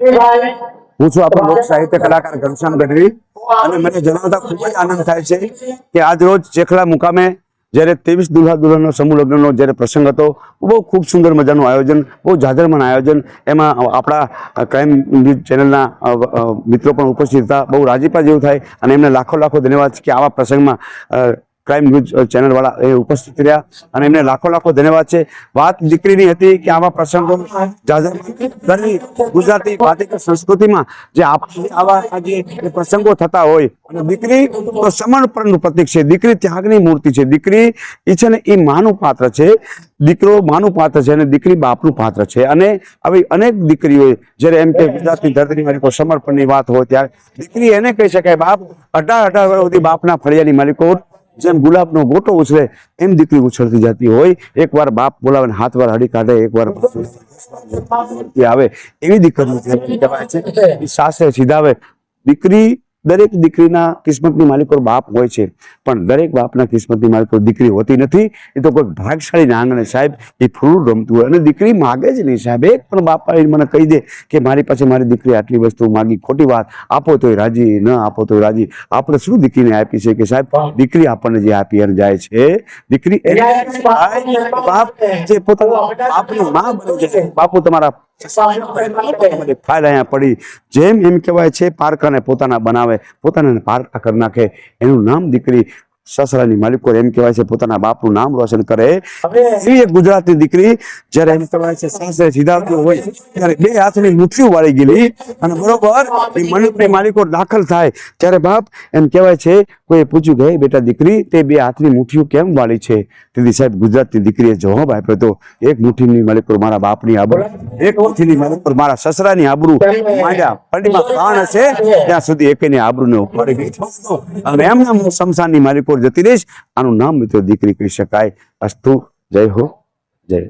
હું છું આપણો લોક સાહિત્ય કલાકાર ઘનશ્યામ ગઢવી અને મને જણાવતા ખૂબ જ આનંદ થાય છે કે આજ રોજ ચેખલા મુકામે જ્યારે ત્રેવીસ દુલ્હા દુલ્હનનો સમૂહ લગ્નનો જ્યારે પ્રસંગ હતો બહુ ખૂબ સુંદર મજાનું આયોજન બહુ જાજરમાન આયોજન એમાં આપણા ક્રાઇમ ન્યૂઝ ચેનલના મિત્રો પણ ઉપસ્થિત હતા બહુ રાજીપા જેવું થાય અને એમને લાખો લાખો ધન્યવાદ કે આવા પ્રસંગમાં ક્રાઇમ ન્યૂઝ ચેનલવાળા એ ઉપસ્થિત રહ્યા અને એમને લાખો લાખો ધન્યવાદ છે. વાત દીકરીની હતી કે આવા પ્રસંગો ગુજરાતી ભારતીય સંસ્કૃતિમાં જે આવા જે પ્રસંગો થતા હોય અને દીકરી સમર્પણનું પ્રતિક છે. દીકરી ત્યાગની મૂર્તિ છે. દીકરી એ છે ને એ માનું પાત્ર છે. દીકરો માનું પાત્ર છે અને દીકરી બાપનું પાત્ર છે. અને આવી અનેક દીકરીઓ જ્યારે એમ કે ગુજરાતની ધરતીની માલિકો સમર્પણની વાત હોય ત્યારે દીકરી એને કહી શકાય, બાપ, અઢાર અઢાર વર્ષ સુધી બાપના ફળિયાની માલિકો જેમ ગુલાબનો ગોટો ઉછળે, એમ દીકરી ઉછળતી જતી હોય. એકવાર બાપ બોલાવે હાથ વાર હડી કાઢે, એકવાર આવે. એવી દીકરી સાસરે સીધાવે. દીકરી દરેક દીકરીના કિસ્મતની માલિકો બાપ હોય છે. પણ દરેક બાપના કિસ્મતની માલિકો દીકરી હોતી નથી. એ તો કોઈ ભાગશાળી આંગણે સાહેબ એ ફૂલ રમતું હોય. અને દીકરી માગે જ નહીં સાહેબ. એક પણ બાપા એ મને કહી દે કે મારી પાસે મારી દીકરી આટલી વસ્તુ માગી ખોટી વાત આપો તોય રાજી ન આપો તોય રાજી. આપણે શું દીકરીને આપી છે કે સાહેબ? દીકરી આપણને જે આપી અને જાય છે દીકરી બાપ જે પોતાના બાપની માં બની જાય બાપુ તમારી ફાઇલ અહીંયા પડી. જેમ એમ કહેવાય છે પારકાને પોતાના બનાવે પોતાને પારકા કરી નાખે. એનું નામ દીકરી સસરાની માલિકો એમ કહેવાય છે પોતાના બાપનું નામ રોશન કરે. એવી એક ગુજરાતની દીકરી જ્યારે એમ કહેવાય છે સાસરે સીધાવતી હોય ત્યારે બે હાથની મુઠ્ઠીઓ વાળી ગયેલી. અને બરોબર એ માલિકો દાખલ થાય. ત્યારે બાપ એમ કહેવાય છે કોઈ પૂછ્યું કે બેટા દીકરી, તે બે હાથની મુઠ્ઠીઓ કેમ વાળી છે? તેથી સાહેબ ગુજરાતની દીકરીએ જવાબ આપ્યો હતો એક મુઠ્ઠીની માલિકો મારા બાપની આબરૂ, એક મુઠ્ઠીની માલિકો મારા સસરાની આબરૂ માંડ્યા. પંડીમાં પ્રાણ હશે, ત્યાં સુધી એકેની આબરૂને ઉપાડી ગઈ અને એમ એમના હું શમશાનની માલિકો જતી રહીશ. આનું નામ મિત્રો દીકરી કહી શકાય. અસ્તુ, જય હો, જય.